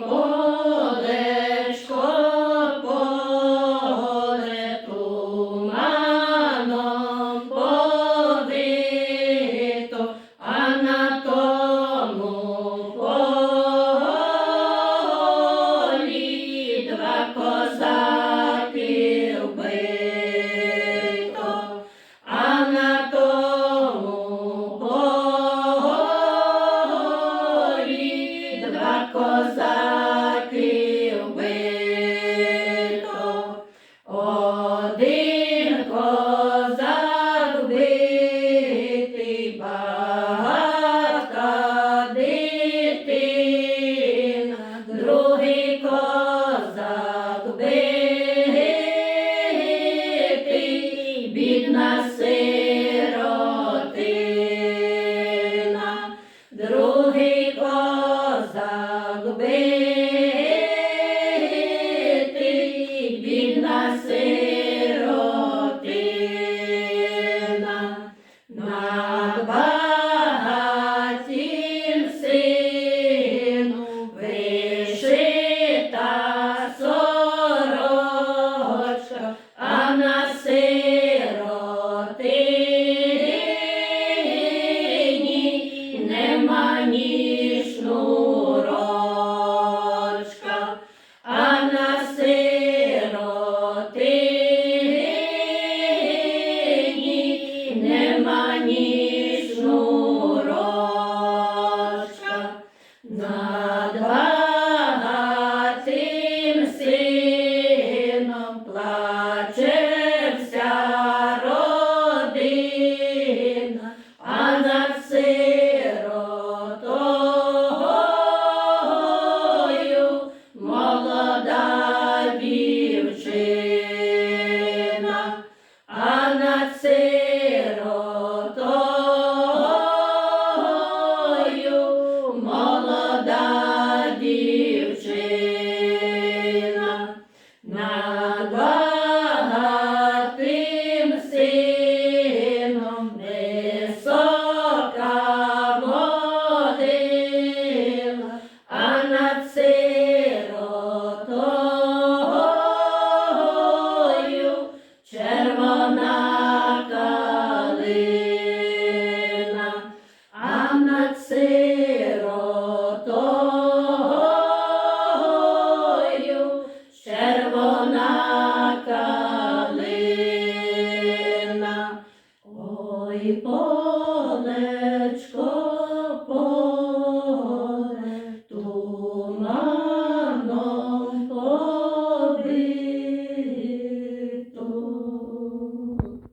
Oh. Один козак битий, другий козак битий, бідна сила. Amen.